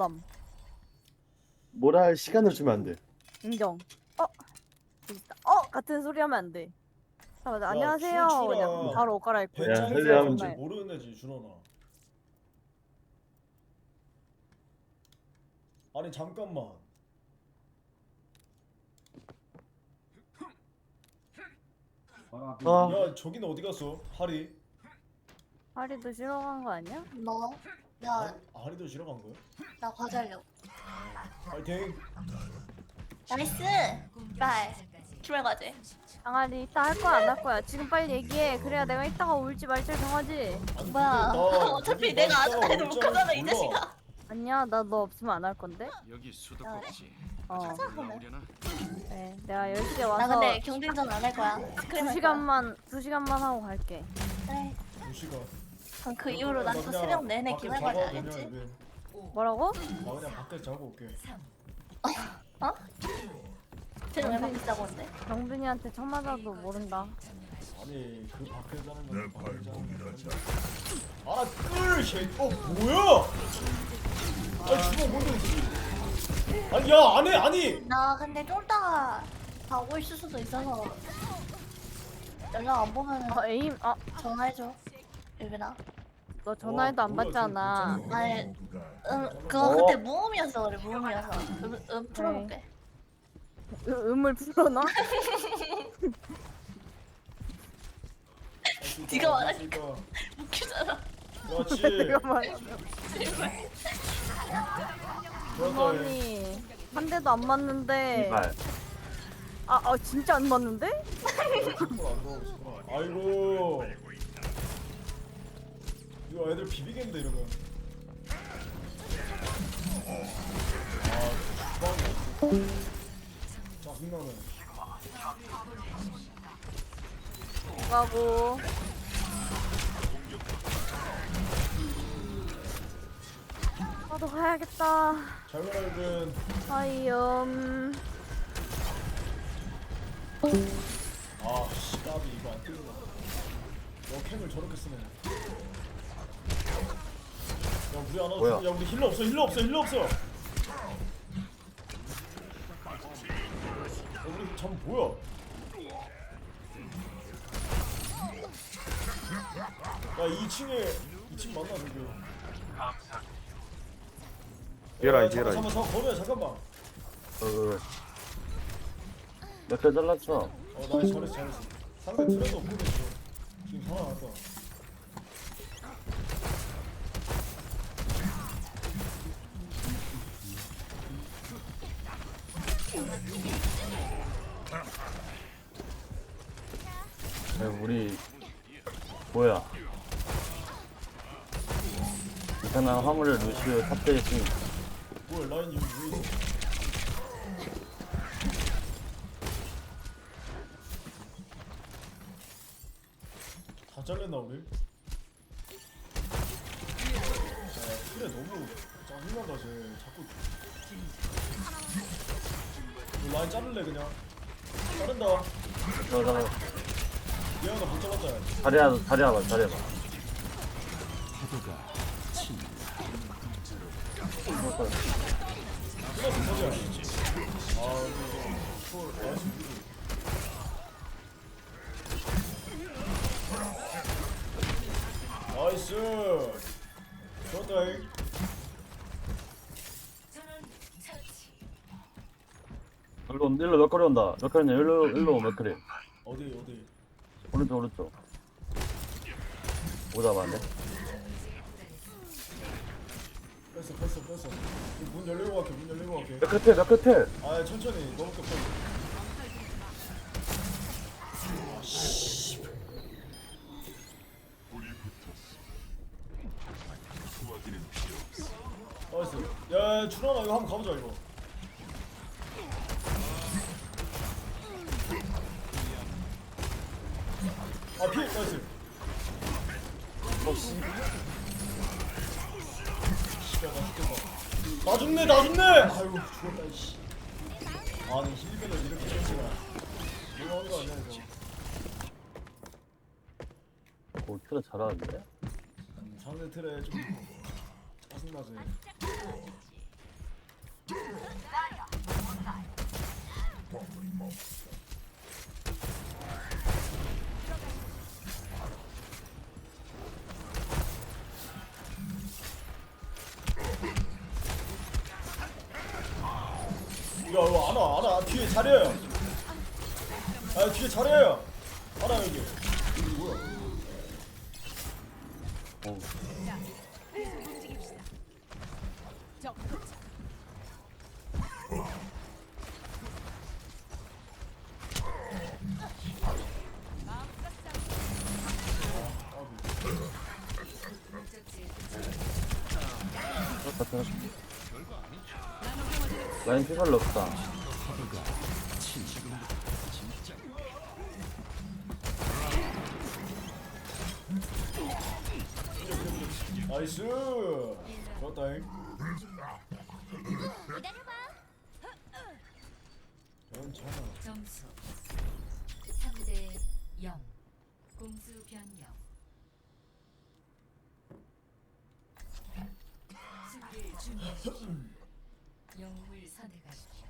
부담. 뭐라 할 시간을 주면 안 돼. 인정. 어? 진짜. 어? 같은 소리 하면 안 돼. 잠깐만, 야, 안녕하세요. 춤추라. 그냥 바로 옷 갈아입고. 야, 배짱이 헬리 사람인지 하면 정말. 모르는 애지 준원아 아니 잠깐만 아, 야 저기는 어디 갔어? 하리? 하리도 쉬러 간거 아니야? 너? 나, 아, 하리도 지러 간 거야? 나 과자려고. 파이팅 나이스! 말. 출발 과제. 강아리 이따 할 거야 안 할 거야? 지금 빨리 얘기해. 그래야 내가 이따가 올지 말지 정하지. 아니, 뭐야. 근데 나 어차피 내가 이따가 하는 올줄 거잖아, 이 몰라. 자식아. 아니야 나 너 없으면 안 할 건데. 여기 수도꼭지 어. 하자, 그러면. 네, 내가 10시에 나 와서 근데 경쟁전 안 할 거야. 스크린 두할 시간만 두 시간만 하고 갈게. 거야. 그래. 두 시간 그럼 그 이후로 난또 그냥 새벽 내내 밖에 그냥 하겠지? 이제 뭐라고? 나 그냥 밖에서 자고 올게 어? 쟤는 왜 밖에 자고 온대? 정준이한테 첫 맞아도 모른다. 아니 그 밖에 자는 건 밖에 자는 건데 아끌 쉐 어, 뭐야 아니 주먹 뭔데 아니 야 안해 아니 나 근데 좀 이따가 다 오고 있을 수도 있어서 연락 안 보면은 어 에임 아너 전화해줘. 유빈아. 전화해도 안 받잖아. 아니, 음, 그거 어? 그때 무음이었어 그래 무음이어서. 음, 음 풀어볼게. 으, 음을 불러놔? 네가 말하니까. 웃기잖아. 그렇지 내가 말해. 그렇다 어머니 한 대도 안 맞는데. 이발. 아, 아 진짜 안 맞는데? 아이고 이거 애들 비비겠는데 이러면 아 주방이 짜증나네 가고. 나도 가야겠다. 잘 가라 유빈 아이엄. 아씨 까비 이거 안 뜨는다 너 캠을 저렇게 쓰네 야 우리 하나 뭐야? 야 우리 힐러 없어 힐러 없어 힐러 없어 야 우리 잠 뭐야 야 2층에 2층 맞나 저기 얘라, 야, 얘라. 잠깐 잠깐 잠깐 거리야 잠깐만 어, 어. 몇개 잘랐어. 어, 나 잘했어, 잘했어. 상대 트레도 있어. 지금 상황 왔다. 야, 우리 뭐야? 이상한 화물을 루시오 탑재했으니 뭐야, 라인 여기 왜 있어? 다 잘렸나 우리? 야, 트레 너무 짜증난다 쟤. 자꾸. 이거 라인 자를래 그냥. 자른다. 저거 미안 하다 못 잡았다. 자리야 자리야 봐 자리야 봐. 끝났어, 서지야. 아, 이거 이거 나이스 미드. 나이스. 좋다 잉. 일로 온- 일로 몇 거리 온다. 몇 거리 냐? 일로 일로 몇 거리? 어디 어디. 오른쪽 오른쪽. 못 잡았네. 뺐어 뺐어 뺐어. 문 열리고 갈게 문 열리고 갈게. 몇 끝에 몇 끝에. 아 천천히 너무 급해. 나이스. 야 준환아 이거 한번 가보자 이거. 나 죽네 나 죽네! 아이고 죽었다 이씨. 아니 힐맨을 이렇게 던지나. 유명한 거 아니야 이거. 오, 틀어 잘하는데? 음, 아니, 상대 좀 짜증나지. 안와 안와 뒤에 잘해요. 아 뒤에 잘해요. 안와 여기. 이게 뭐야 어. 라인 피 별로 없다 좋았다잉 괜찮아 점수 3대 0 공수 변경 수비를 준비하십시오 영웅을 선택하십시오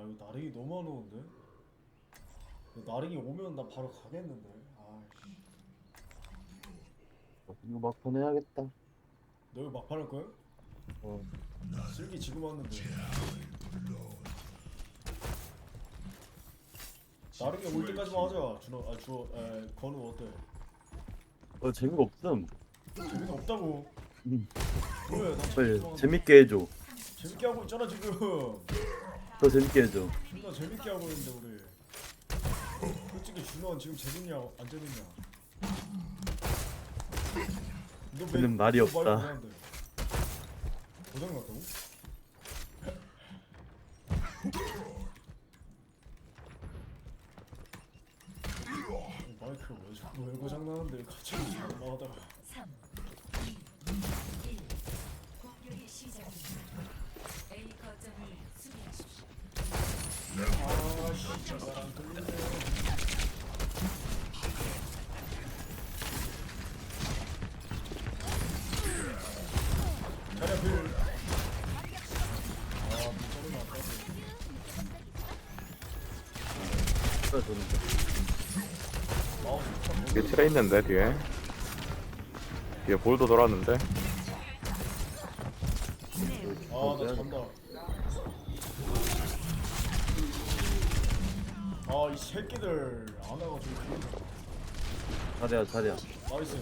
아 이거 나르기 너무 안 오는데? 나르기 오면 나 바로 가겠는데? 아이씨 이거 막 보내야겠다. 너 이거 막판할 거야? 어. 슬기 지금 왔는데. 나르기 올 때까지만 하자 준호 아 주호 에 건우 어때? 어 재미가 없음. 재미가 없다고. 음. 그래 나 빨리 재밌게 해줘. 재밌게 하고 있잖아 지금 더 재밌게 해줘. 존나 재밌게 하고 있는데 우리. 솔직히 준호는 지금 재밌냐 안 재밌냐? 너 왜- 그는 말이 너 없다. 고장 났다고? 이 마이크가 왜 자꾸 고장 나는데 잘 나가다가 3 2 1 공격의 시작입니다 A 거점을 수비하십시오 아씨 잘안 들리네 자리 필 아, 문자는 안 빠져. 그래 좋은데 마우스 참 뒤에 있는데 뒤에. 뒤에 볼도 돌았는데 자리야 자리야 나이스.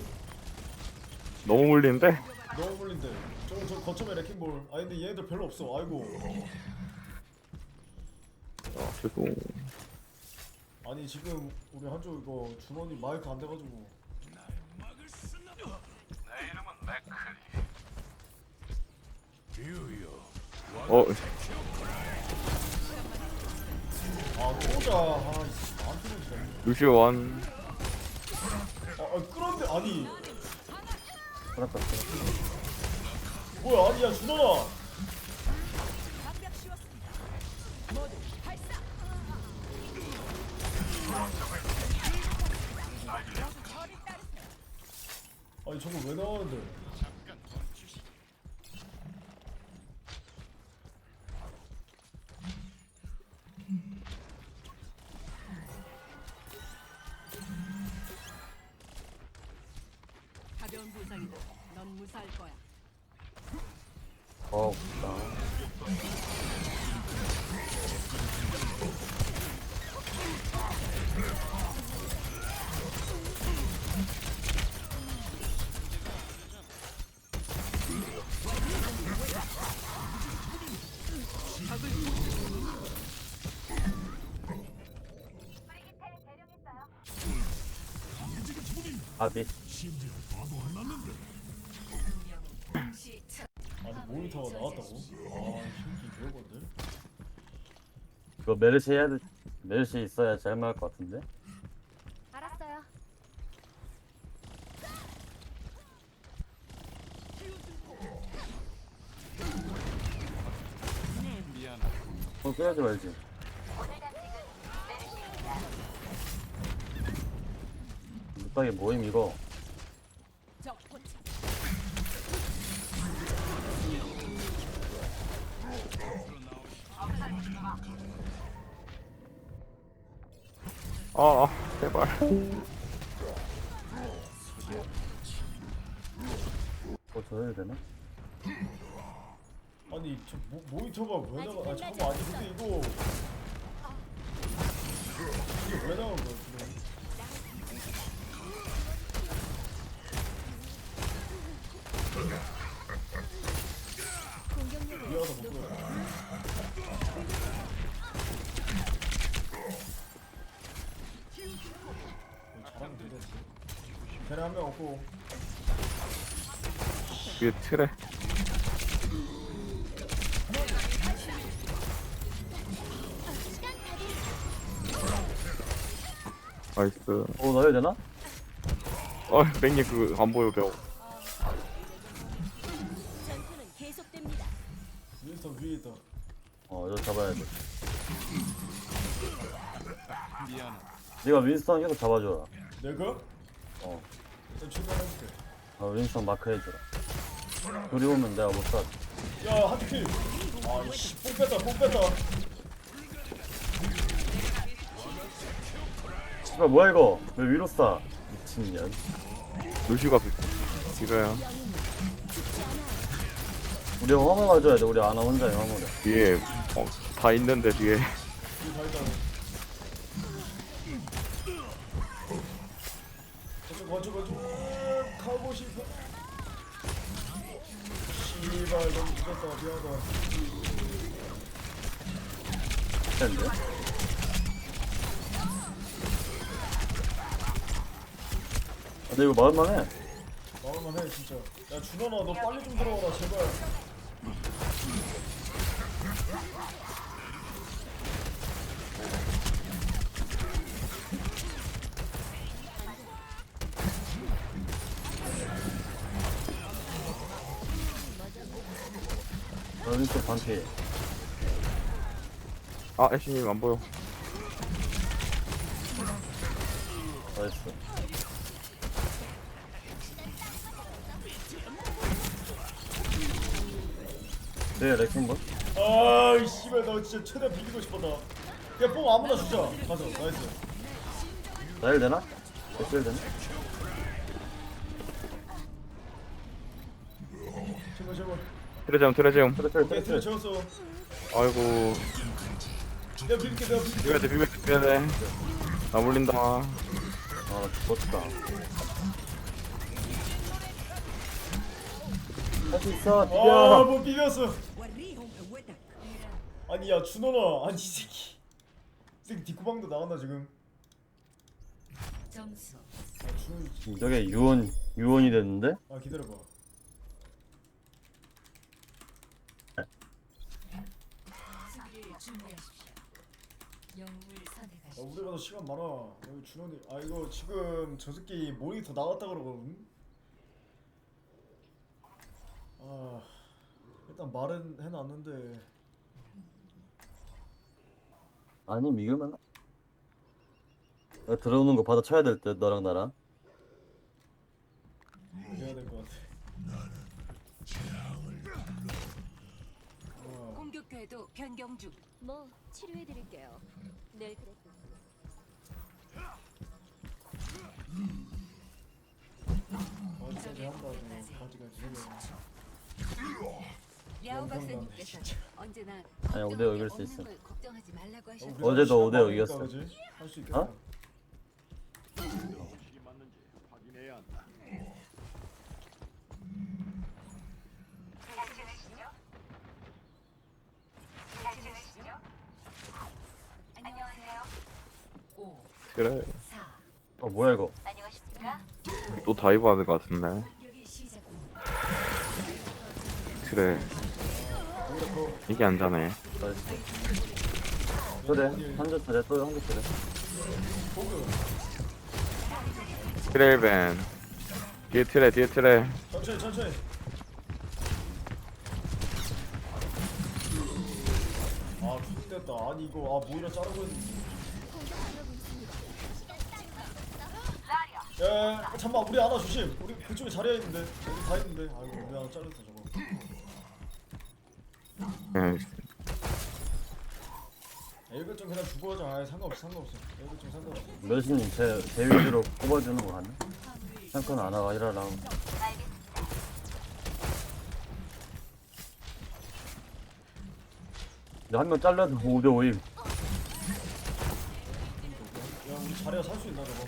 너무 물리는데 너무 물린데. 저, 저 거점에 레킹볼. 아, 근데 얘네들 별로 없어. 아이고. 어, 죄송 아니, 지금 우리 한쪽 이거 준원이 마이크 안 돼가지고. 어 아, 또자. 아, 이씨, 안 틀어지네. 루시오 원 아, 아, 끌었는데, 아니. 살았다 뭐야, 아니야, 준원아. 아니 저거 왜 나왔는데? 아비 아니 모니터가 나왔다고? 아 힘기 개건데? 이거 메르시 해야 돼 메르시 있어야 잘만할 것 같은데 알았어요. 어 빼야지 말지 묵박이 모임 이거. 아, 아 제발 뭐 줘야 되나? 아니 저 모, 모니터가 왜 나가? 아 잠깐만 아니 근데 이거 이게 왜 나온 거야 지금? 미안하다 못 들어. 잘하면 되겠지. 걔네 한명 없고 뒤에 틀에 나이스 어 넣어야 되나? 어 맹님 그안 보여 벽 전투는 계속됩니다. 윈스턴 위에 있다. 어 이거 잡아야 돼 네가 윈스턴 계속 잡아줘라 내가? 어 일단 출발해줄게. 어, 윈스턴 마크 해줘라 둘이 오면 내가 못 쏴. 야, 한 킬. 아, 이씨, 뽕 뺐다, 뽕 뺐다. 씨발 뭐야 이거 왜 위로 쏴 미친년 루시가 뒤가야 우리 화물 가줘야 돼 우리 아나 혼자 화물에 뒤에 어, 다 있는데 뒤에 다 있다. 가고 싶어. 씨발, 너무 늦었다. 미안하다. 텐데 아, 근데 이거 막을만해 나올만 해, 진짜. 야, 준원아, 너 빨리 좀 들어와라, 제발. 나 윈스턴 반피 아 애쉬님 안 보여 나이스 네 렉슨볼 아, 씨발, 나 진짜 최대한 비기고 싶었다. 야, 뽕 아무나 주자. 가자, 나이스. 나일 되나? 렉슬 되나? 제발, 제발. 트레 트레 오케이, 틀에 채웠어. 아이고 내가 비빌게, 내가 비빌게. 비벼야 돼 비벼야 돼 비벼야 돼나 물린다 아나 죽었다 할 수 있어 아, 비벼 뭐 비볐어. 아니 야 준원아, 아니 이 새끼, 이 새끼 디코방도 나간다 지금. 점수 아 저게 유언 유언이 됐는데? 아 기다려봐. 수비를 준비하십시오. 영웅을 아, 선택하십시오. 우리가 더 시간 많아. 여기 준원이, 아 이거 지금 저 새끼 모니터 나갔다 그러거든. 아 일단 말은 해놨는데 아니 나 들어오는 거 받아 쳐야 될 듯 너랑 나랑 해야 될 것 같아. 궤도 변경 중. 뭐 치료해 드릴게요. 늘 그랬고. 어디까지 한다 지금 어디까지 생겨. 야오 영광 박사님께서. 언제나 아니, 오대 걱정할 게 이길 수 없는 있어. 걸 걱정하지 말라고 하셨. 우리가 어제도 오대. 그지? 할수 있겠다. 그래. 사, 어 뭐야 이거? 또 다이브 하는 것 같은데. 그래. 이게 안 자네. 그래. 한줄 차례 또 한줄 차례. 트레일벤 뒤에 트레 뒤에 트레 천천히 천천히. 아 X됐다. 아니 이거 아 모이라 자르고 있는데. 야, 야, 야, 잠만 우리 하나 조심. 우리 그쪽에 자리에 있는데 여기 다 있는데. 아이고 우리 하나 잘렸어 저거. 예, 이거 좀 그냥 두고 하자 아 상관없어 상관없어 이거 좀 상관없어 몇이님 제, 제 위주로 뽑아주는 거 같네? 탱크는 안 하고 이러라고 근데 한명 잘라도 5대5임 야 우리 자리가 살수 있나 저거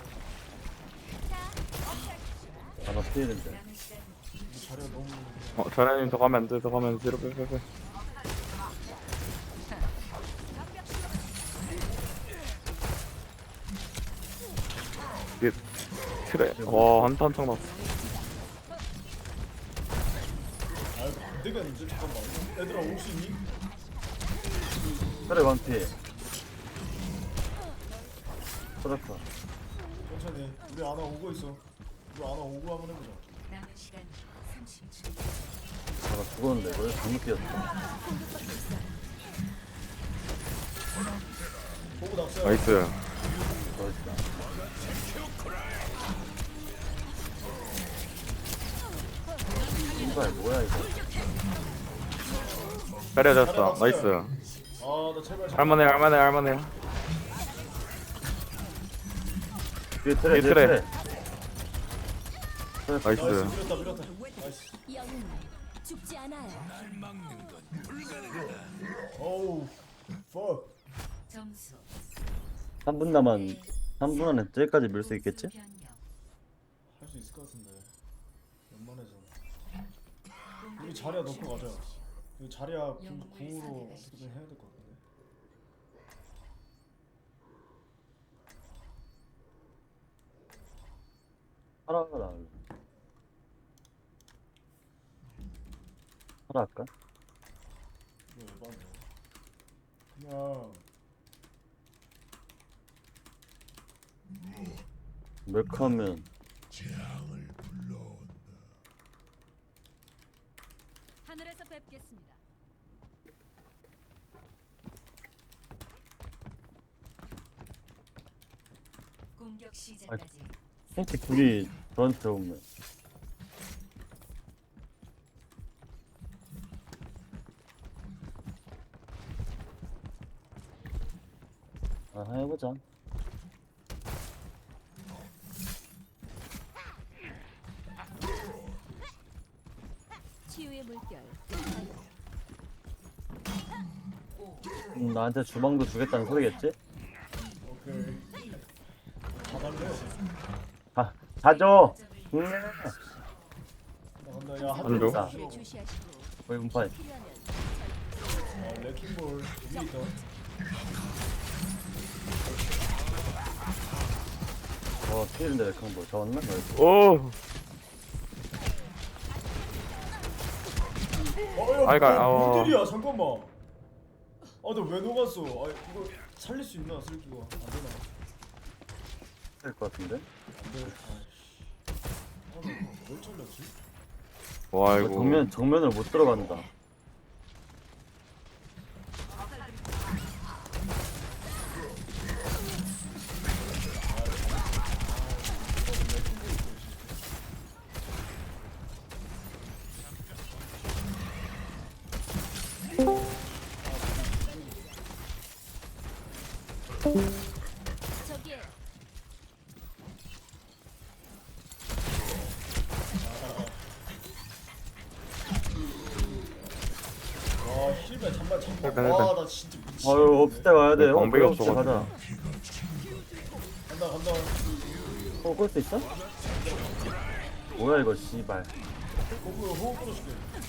아나 피해는데. 어 자네님 더 가면 안 돼 더 가면 뒤로 빼빼빼 이게 트레 와 한타 한창 났어 아 이거 안 되겠는데 잠깐만 얘들아 올 수 있니? 그래 반피. 그렇다. 천천히 우리 아나 오고 있어 아나 오고 한번 해보자 남은 시간 30초. 아나 죽었는데 이거 잘못 뛰었어? 보고 낙서 나이스 멋있다 이발 뭐야 이거? 때려졌어. 나이스. 아나 제발 제발 할만해 할만해 할만해. 뒤에 트레 뒤에 뒤에 트레. 트레 나이스 밀었다 밀었다 나이스 영웅 죽지 않아요. 어우 fuck 점수 3분 남은 3분 안에 쟤까지 밀 수 있겠지? 변경. 할 수 있을 것 같은데 웬만해서 우리 자리야 넣고 가자 이 자리야 궁- 궁으로 어떻게든 해야 될 것 같은데 하라가 나을래 하라 할까? 이거 왜 봤냐 그냥 멜크하면 하늘에서 뵙겠습니다. 공격 시작까지 힌트 둘이 저한테 오면 치유의 물결. 음, 나한테 주방도 주겠다는 소리겠지? 오케이 다 달래 아! 나 간다 야 안 줘? 자. 를 주시하시고 필요하면 아 레킹볼 위에 있다 어 피해인데 왜 그런 거 잡았나? 나이스. 오 어야 아이가, 어. 뭔들이야 잠깐만 아너 왜 녹았어 아 이거 살릴 수 있나 슬기가 안 되나 될것 같은데? 안 돼 아이씨 아뭘 잘렸지? 와 이거 정면, 정면을 못 들어간다 잠만 잠만. 와나 진짜 미친 아유 없을 때 와야 돼 네, 어, 없을 때 없어가지고. 가자 간다 간다 어, 끌 수 있어? 뭐야 이거 씨발 호구 끌어줄게 그럴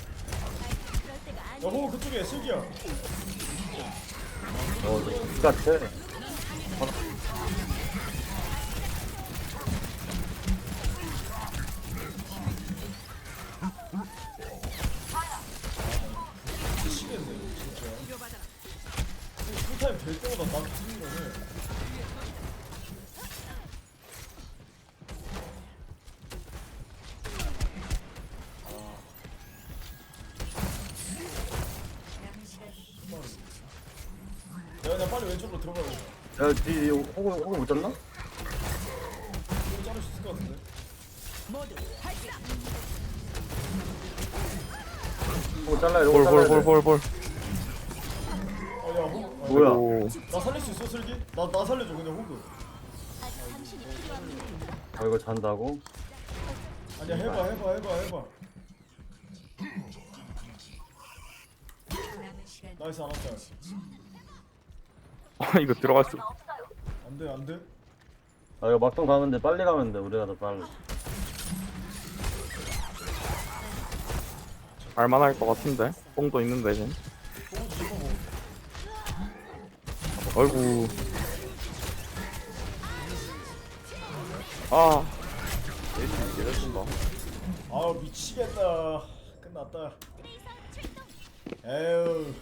아니. 야 호구 그쪽에 슬기야. 어, 너 같아 미치겠네 진짜. 풀타임 될 때마다 나 틀린 거네 남은 시간 야 그냥 빨리 왼쪽으로 들어가 야돼 야, 뒤 호구, 호구 못 잡나? 이거 자를 수 있을 것 같은데 호구 잘라야 돼, 호구 잘라야 돼. 볼볼 볼 볼볼 아 아야 호. 뭐야? 오, 나 살릴 수 있어 슬기? 나 나 살려줘 그냥 호그. 아 이거 잔다고? 아니야 해봐 해봐 해봐 해봐. 나이스 안 왔다. 아 이거 들어갈 수. 안돼 안돼. 아 이거 막상 가면 돼 빨리 가면 돼 우리가 더 빨리 알만할 것 같은데. 뽕도 있는데 지금. 아이고. 아. 에이씨 이래 준다. 아 미치겠다. 끝났다. 에휴.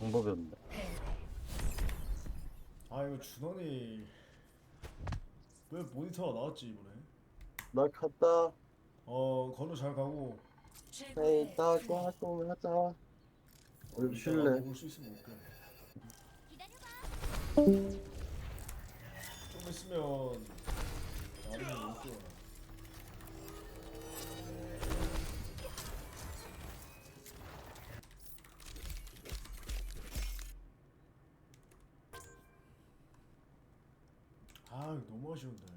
방법이 없네 아 이거 준원이 왜 모니터가 나왔지 이번에? 나 갔다. 어 건우 잘 가고. 에이 따가 또 하자. 우리 이따가 쉴래. 먹을 수 있으면 올게. 좀 있으면 나중에 올거 너무 아쉬운데.